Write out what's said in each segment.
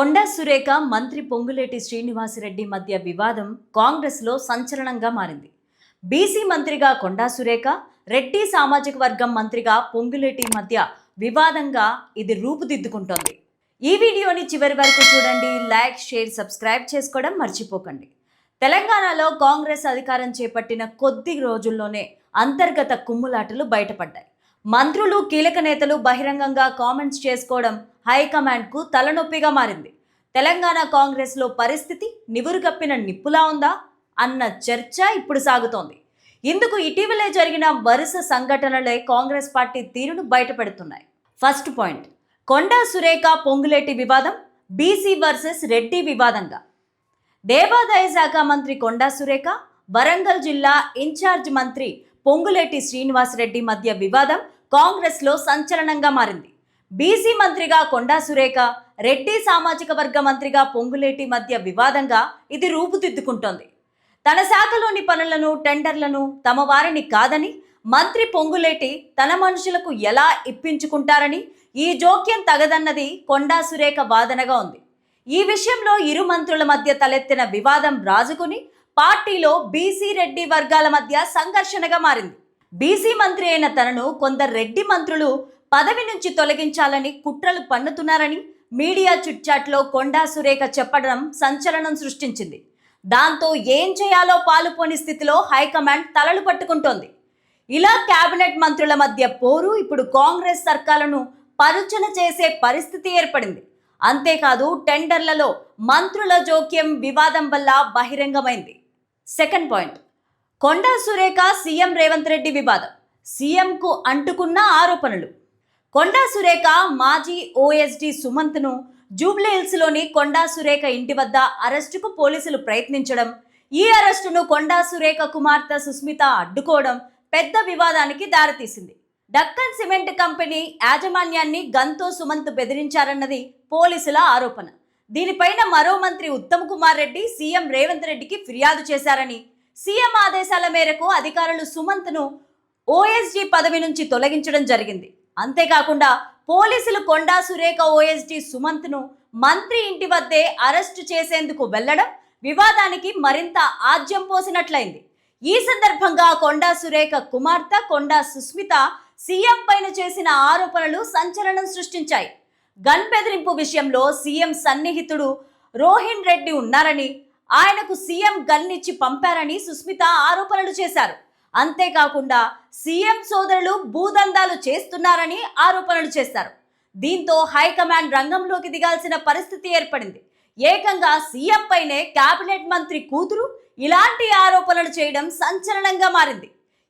కొండా సురేఖ మంత్రి పొంగులేటి శ్రీనివాసరెడ్డి మధ్య వివాదం కాంగ్రెస్లో సంచలనంగా మారింది. బీసీ మంత్రిగా కొండా సురేఖ రెడ్డి సామాజిక వర్గం మంత్రిగా పొంగులేటి మధ్య వివాదంగా ఇది రూపుదిద్దుకుంటోంది. ఈ వీడియోని చివరి వరకు చూడండి లైక్ షేర్ సబ్స్క్రైబ్ చేసుకోవడం మర్చిపోకండి. తెలంగాణలో కాంగ్రెస్ అధికారం చేపట్టిన కొద్ది రోజుల్లోనే అంతర్గత కుమ్ములాటలు బయటపడ్డాయి. మంత్రులు కీలక నేతలు బహిరంగంగా కామెంట్స్ చేసుకోవడం హైకమాండ్కు తలనొప్పిగా మారింది. తెలంగాణ కాంగ్రెస్లో పరిస్థితి నివురుగప్పిన నిప్పులా ఉందా? అన్న చర్చ ఇప్పుడు సాగుతోంది. ఇందుకు ఇటీవలే జరిగిన వరుస సంఘటనలే కాంగ్రెస్ పార్టీ తీరును బయటపెడుతున్నాయి. ఫస్ట్ పాయింట్ కొండా సురేఖ పొంగులేటి వివాదం బీసీ వర్సెస్ రెడ్డి వివాదంగా. దేవాదాయ శాఖ మంత్రి కొండా సురేఖ వరంగల్ జిల్లా ఇన్ఛార్జ్ మంత్రి పొంగులేటి శ్రీనివాసరెడ్డి మధ్య వివాదం కాంగ్రెస్లో సంచలనంగా మారింది. బీసీ మంత్రిగా కొండా సురేఖ రెడ్డి సామాజిక వర్గ మంత్రిగా పొంగులేటి మధ్య వివాదంగా ఇది రూపుదిద్దుకుంటోంది. తన శాఖలోని పనులను టెండర్లను తమ వారిని కాదని మంత్రి పొంగులేటి తన మనుషులకు ఎలా ఇప్పించుకుంటారని ఈ జోక్యం తగదన్నది కొండా సురేఖ వాదనగా ఉంది. ఈ విషయంలో ఇరు మంత్రుల మధ్య తలెత్తిన వివాదం రాజుకుని పార్టీలో బీసీ రెడ్డి వర్గాల మధ్య సంఘర్షణగా మారింది. బీసీ మంత్రి అయిన తనను కొందరు రెడ్డి మంత్రులు పదవి నుంచి తొలగించాలని కుట్రలు పన్నుతున్నారని మీడియా చిట్చాట్లో కొండా సురేఖ చెప్పడం సంచలనం సృష్టించింది. దాంతో ఏం చేయాలో పాలుపోని స్థితిలో హైకమాండ్ తలలు పట్టుకుంటోంది. ఇలా కేబినెట్ మంత్రుల మధ్య పోరు ఇప్పుడు కాంగ్రెస్ సర్కాలను పరుచన చేసే పరిస్థితి ఏర్పడింది. అంతేకాదు టెండర్లలో మంత్రుల జోక్యం వివాదం వల్ల బహిరంగమైంది. Second point. Konda Surekha CM Revanth Reddy వివాదం. సీఎంకు అంటుకున్న ఆరోపణలు. కొండా సురేఖ మాజీ ఓఎస్డి సుమంత్ను జూబ్లీహిల్స్లోని కొండా సురేఖ ఇంటి వద్ద అరెస్టుకు పోలీసులు ప్రయత్నించడం ఈ అరెస్టును కొండా సురేఖ కుమార్తె సుస్మిత అడ్డుకోవడం పెద్ద వివాదానికి దారితీసింది. డక్కన్ సిమెంట్ కంపెనీ యాజమాన్యాన్ని గంతో సుమంత్ బెదిరించారన్నది పోలీసుల ఆరోపణ. దీనిపైన మరో మంత్రి ఉత్తమ్ కుమార్ రెడ్డి సీఎం రేవంత్ రెడ్డికి ఫిర్యాదు చేశారని సీఎం ఆదేశాల మేరకు అధికారులు సుమంత్ను ఓఎస్జీ పదవి నుంచి తొలగించడం జరిగింది. అంతేకాకుండా పోలీసులు కొండా సురేఖ ఓఎస్డి సుమంత్ను మంత్రి ఇంటి వద్దే అరెస్టు చేసేందుకు వెళ్ళడం వివాదానికి మరింత ఆజ్యం పోసినట్లయింది. ఈ సందర్భంగా కొండా సురేఖ కుమార్తె కొండా సుస్మిత సీఎం పైన చేసిన ఆరోపణలు సంచలనం సృష్టించాయి. గన్ బెదిరింపు విషయంలో సీఎం సన్నిహితుడు రోహిన్ రెడ్డి ఉన్నారని ఆయనకు సీఎం గన్ ఇచ్చి పంపారని సుస్మిత ఆరోపణలు చేశారు. అంతేకాకుండా సీఎం సోదరులు భూదందాలు చేస్తున్నారని ఆరోపణలు చేశారు. దీంతో హైకమాండ్ రంగంలోకి దిగాల్సిన పరిస్థితి ఏర్పడింది. ఏకంగా సీఎం పైనే కేబినెట్ మంత్రి కూతురు ఇలాంటి ఆరోపణలు చేయడం సంచలనంగా మారింది.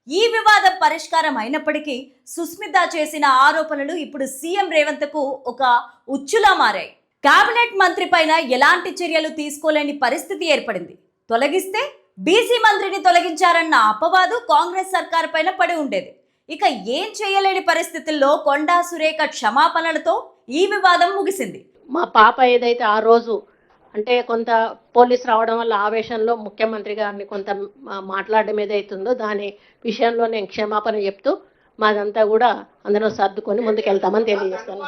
ఈ వివాదం పరిష్కారం అయినప్పటికీ సుస్మిత చేసిన ఆరోపణలు ఇప్పుడు సీఎం రేవంత్కు ఒక ఉచ్చులా మారాయి. కేబినెట్ మంత్రి పైన ఎలాంటి చర్యలు తీసుకోలేని పరిస్థితి ఏర్పడింది. తొలగిస్తే బీసీ మంత్రిని తొలగించారన్న అపవాదు కాంగ్రెస్ సర్కార్ పైన పడి ఉండేది. ఇక ఏం చేయలేని పరిస్థితుల్లో కొండా సురేఖ క్షమాపణలతో ఈ వివాదం ముగిసింది. మా పాప ఏదైతే ఆ రోజు అంటే కొంత పోలీస్ రావడం వల్ల ఆవేశంలో ముఖ్యమంత్రి గారిని కొంత మాట్లాడడం ఏదైతుందో దాని విషయంలో నేను క్షమాపణ చెప్తూ మాదంతా కూడా అందరం సర్దుకొని ముందుకెళ్తామని తెలియజేస్తాను.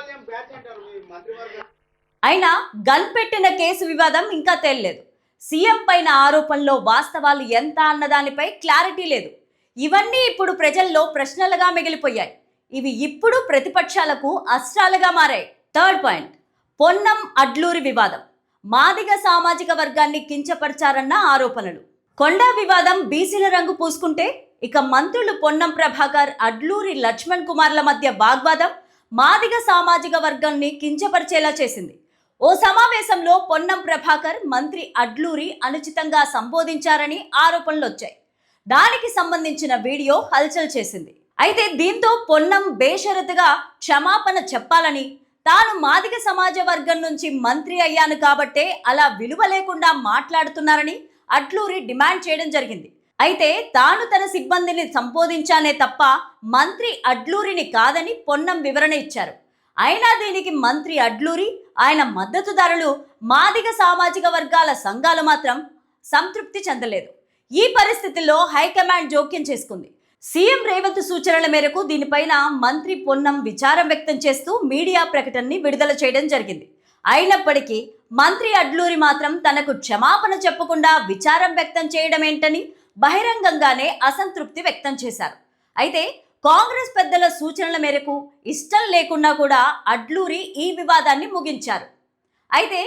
అయినా గన్ పెట్టిన కేసు వివాదం ఇంకా తేలలేదు. సీఎం పైన ఆరోపణలో వాస్తవాలు ఎంత అన్నదానిపై క్లారిటీ లేదు. ఇవన్నీ ఇప్పుడు ప్రజల్లో ప్రశ్నలుగా మిగిలిపోయాయి. ఇవి ఇప్పుడు ప్రతిపక్షాలకు అస్త్రాలుగా మారాయి. Third point. పొన్నం అడ్లూరి వివాదం. మాదిగ సామాజిక వర్గాన్ని కించపరిచారన్న ఆరోపణలు. కొండా వివాదం బీసీల రంగు పూసుకుంటే ఇక మంత్రులు పొన్నం ప్రభాకర్ అడ్లూరి లక్ష్మణ్ కుమార్ల మధ్య వాగ్వాదం మాదిగ సామాజిక వర్గాన్ని కించపరిచేలా చేసింది. ఓ సమావేశంలో పొన్నం ప్రభాకర్ మంత్రి అడ్లూరి అనుచితంగా సంబోధించారని ఆరోపణలు వచ్చాయి. దానికి సంబంధించిన వీడియో హల్చల్ చేసింది. అయితే దీంతో పొన్నం బేషరతుగా క్షమాపణ చెప్పాలని తాను మాదిగ సమాజ వర్గం నుంచి మంత్రి అయ్యాను కాబట్టే అలా విలువ లేకుండా మాట్లాడుతున్నారని అడ్లూరి డిమాండ్ చేయడం జరిగింది. అయితే తాను తన సిబ్బందిని సంబోధించానే తప్ప మంత్రి అడ్లూరిని కాదని పొన్నం వివరణ ఇచ్చారు. అయినా దీనికి మంత్రి అడ్లూరి ఆయన మద్దతుదారులు మాదిగ సామాజిక వర్గాల సంఘాలు మాత్రం సంతృప్తి చెందలేదు. ఈ పరిస్థితుల్లో హైకమాండ్ జోక్యం చేసుకుంది. సీఎం రేవంత్ సూచనల మేరకు దీనిపైన మంత్రి పొన్నం విచారం వ్యక్తం చేస్తూ మీడియా ప్రకటనని విడుదల చేయడం జరిగింది. అయినప్పటికీ మంత్రి అడ్లూరి మాత్రం తనకు క్షమాపణ చెప్పకుండా విచారం వ్యక్తం చేయడం ఏంటని బహిరంగంగానే అసంతృప్తి వ్యక్తం చేశారు. అయితే కాంగ్రెస్ పెద్దల సూచనల మేరకు ఇష్టం లేకున్నా కూడా అడ్లూరి ఈ వివాదాన్ని ముగించారు. అయితే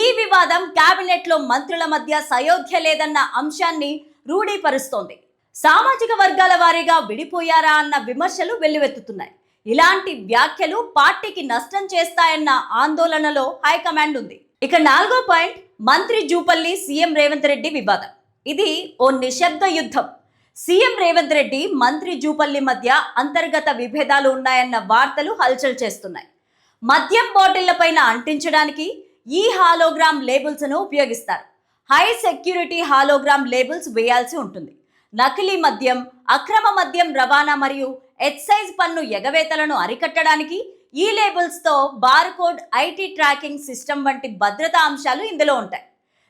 ఈ వివాదం కేబినెట్లో మంత్రుల మధ్య సయోధ్య లేదన్న అంశాన్ని రూఢీపరుస్తోంది సామాజిక వర్గాల వారీగా విడిపోయారా అన్న విమర్శలు వెల్లువెత్తుతున్నాయి. ఇలాంటి వ్యాఖ్యలు పార్టీకి నష్టం చేస్తాయన్న ఆందోళనలో హైకమాండ్ ఉంది. ఇక నాలుగో పాయింట్ మంత్రి జూపల్లి సీఎం రేవంత్ రెడ్డి వివాదం. ఇది ఓ నిశ్శబ్ద యుద్ధం. సీఎం రేవంత్ రెడ్డి మంత్రి జూపల్లి మధ్య అంతర్గత విభేదాలు ఉన్నాయన్న వార్తలు హల్చల్ చేస్తున్నాయి. మద్యం బాటిళ్ళపైన అంటించడానికి ఈ హాలోగ్రామ్ లేబుల్స్ను ఉపయోగిస్తారు. హై సెక్యూరిటీ హాలోగ్రామ్ లేబుల్స్ వేయాల్సి ఉంటుంది. నకిలీ మద్యం అక్రమ మద్యం రవాణా మరియు ఎక్సైజ్ పన్ను ఎగవేతలను అరికట్టడానికి ఈ లేబుల్స్తో బార్కోడ్ ఐటీ ట్రాకింగ్ సిస్టమ్ వంటి భద్రతా అంశాలు ఇందులో ఉంటాయి.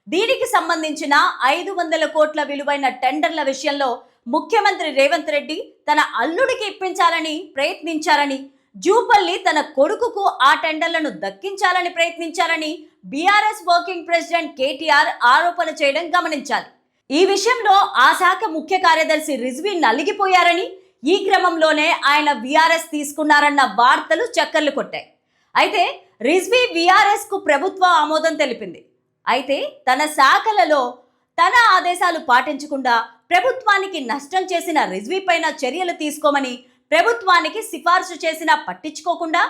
దీనికి సంబంధించిన ఐదు వందల కోట్ల విలువైన టెండర్ల విషయంలో ముఖ్యమంత్రి రేవంత్ రెడ్డి తన అల్లుడికి ఇప్పించాలని ప్రయత్నించారని జూపల్లి తన కొడుకుకు ఆ టెండర్లను దక్కించాలని ప్రయత్నించారని బీఆర్ఎస్ వర్కింగ్ ప్రెసిడెంట్ కేటీఆర్ ఆరోపణ చేయడం గమనించాలి. ఈ విషయంలో ఆ శాఖ ముఖ్య కార్యదర్శి రిజ్వీ నలిగిపోయారని ఈ క్రమంలోనే ఆయన విఆర్ఎస్ తీసుకున్నారన్న వార్తలు చక్కర్లు కొట్టాయి. అయితే రిజ్వీ విఆర్ఎస్కు ప్రభుత్వ ఆమోదం తెలిపింది. అయితే తన శాఖలలో తన ఆదేశాలు పాటించకుండా ప్రభుత్వానికి నష్టం చేసిన రిజ్వీ పైన చర్యలు తీసుకోమని ప్రభుత్వానికి సిఫార్సు చేసినా పట్టించుకోకుండా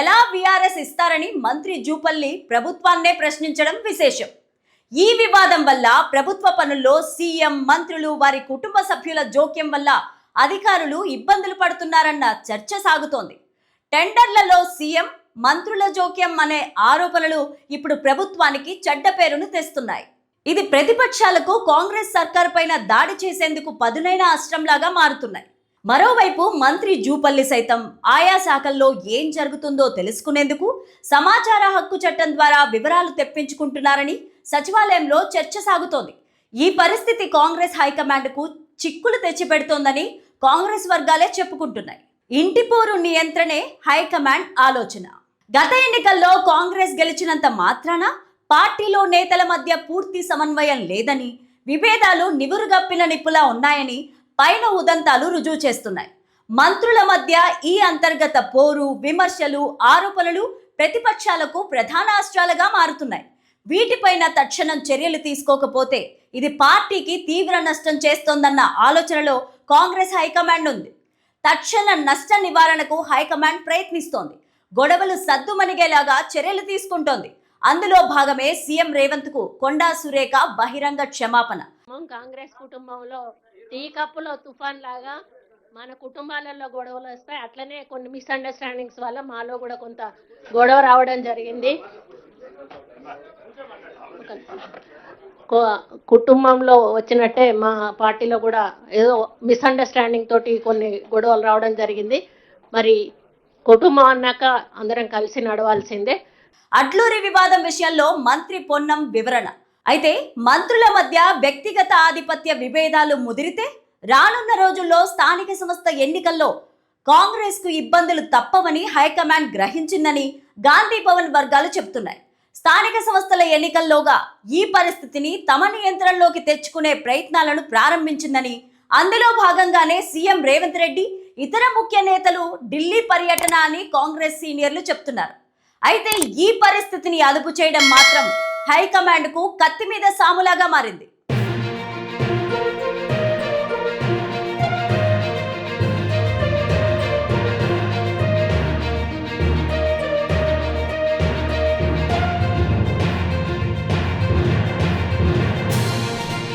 ఎలా విఆర్ఎస్ ఇస్తారని మంత్రి జూపల్లి ప్రభుత్వాన్నే ప్రశ్నించడం విశేషం. ఈ వివాదం వల్ల ప్రభుత్వ పనుల్లో సీఎం మంత్రులు వారి కుటుంబ సభ్యుల జోక్యం వల్ల అధికారులు ఇబ్బందులు పడుతున్నారన్న చర్చ సాగుతోంది. టెండర్లలో సీఎం మంత్రుల జోక్యం అనే ఆరోపణలు ఇప్పుడు ప్రభుత్వానికి చెడ్డ పేరును తెస్తున్నాయి. ఇది ప్రతిపక్షాలకు కాంగ్రెస్ సర్కార్ పైన దాడి చేసేందుకు పదునైన అస్త్రంలాగా మారుతున్నాయి. మరోవైపు మంత్రి జూపల్లి సైతం ఆయా శాఖల్లో ఏం జరుగుతుందో తెలుసుకునేందుకు సమాచార హక్కు చట్టం ద్వారా వివరాలు తెప్పించుకుంటున్నారని సచివాలయంలో చర్చ సాగుతోంది. ఈ పరిస్థితి కాంగ్రెస్ హైకమాండ్కు చిక్కులు తెచ్చిపెడుతోందని కాంగ్రెస్ వర్గాలే చెప్పుకుంటున్నాయి. ఇంటిపోరు నియంత్రణే హైకమాండ్ ఆలోచన. గత ఎన్నికల్లో కాంగ్రెస్ గెలిచినంత మాత్రాన పార్టీలో నేతల మధ్య పూర్తి సమన్వయం లేదని విభేదాలు నివురుగప్పిన నిప్పులా ఉన్నాయని పైన ఉదంతాలు రుజువు చేస్తున్నాయి. మంత్రుల మధ్య ఈ అంతర్గత పోరు విమర్శలు ఆరోపణలు ప్రతిపక్షాలకు ప్రధాన అస్త్రాలుగా మారుతున్నాయి. వీటిపైన తక్షణం చర్యలు తీసుకోకపోతే ఇది పార్టీకి తీవ్ర నష్టం చేస్తోందన్న ఆలోచనలో కాంగ్రెస్ హైకమాండ్ ఉంది. తక్షణ నష్ట నివారణకు హైకమాండ్ ప్రయత్నిస్తోంది. గొడవలు సద్దుమణిగేలాగా చర్యలు తీసుకుంటోంది. అందులో భాగమే సీఎం రేవంత్కు కొండా సురేఖ బహిరంగ క్షమాపణ. కాంగ్రెస్ కుటుంబంలో టీ కప్పులో తుఫాన్ లాగా మన కుటుంబాలలో గొడవలు వస్తాయి అట్లనే కొన్ని మిస్అండర్స్టాండింగ్స్ వల్ల మాలో కూడా కొంత గొడవ రావడం జరిగింది. కుటుంబంలో వచ్చినట్టే మా పార్టీలో కూడా ఏదో మిస్అండర్స్టాండింగ్ తోటి కొన్ని గొడవలు రావడం జరిగింది. మరి కుటుంబం అన్నాక అందరం కలిసి నడవాల్సిందే. అడ్లూరి వివాదం విషయంలో మంత్రి పొన్నం వివరణ. అయితే మంత్రుల మధ్య వ్యక్తిగత ఆధిపత్య విభేదాలు ముదిరితే రానున్న రోజుల్లో స్థానిక సంస్థ ఎన్నికల్లో కాంగ్రెస్కు ఇబ్బందులు తప్పవని హైకమాండ్ గ్రహించిందని గాంధీ భవన్ వర్గాలు చెబుతున్నాయి. స్థానిక సంస్థల ఎన్నికల్లోగా ఈ పరిస్థితిని తమ నియంత్రణలోకి తెచ్చుకునే ప్రయత్నాలను ప్రారంభించిందని అందులో భాగంగానే సీఎం రేవంత్ రెడ్డి ఇతర ముఖ్య నేతలు ఢిల్లీ పర్యటన అని కాంగ్రెస్ సీనియర్లు చెప్తున్నారు. అయితే ఈ పరిస్థితిని అదుపు చేయడం మాత్రం హైకమాండ్కు కత్తి మీద సాములాగా మారింది.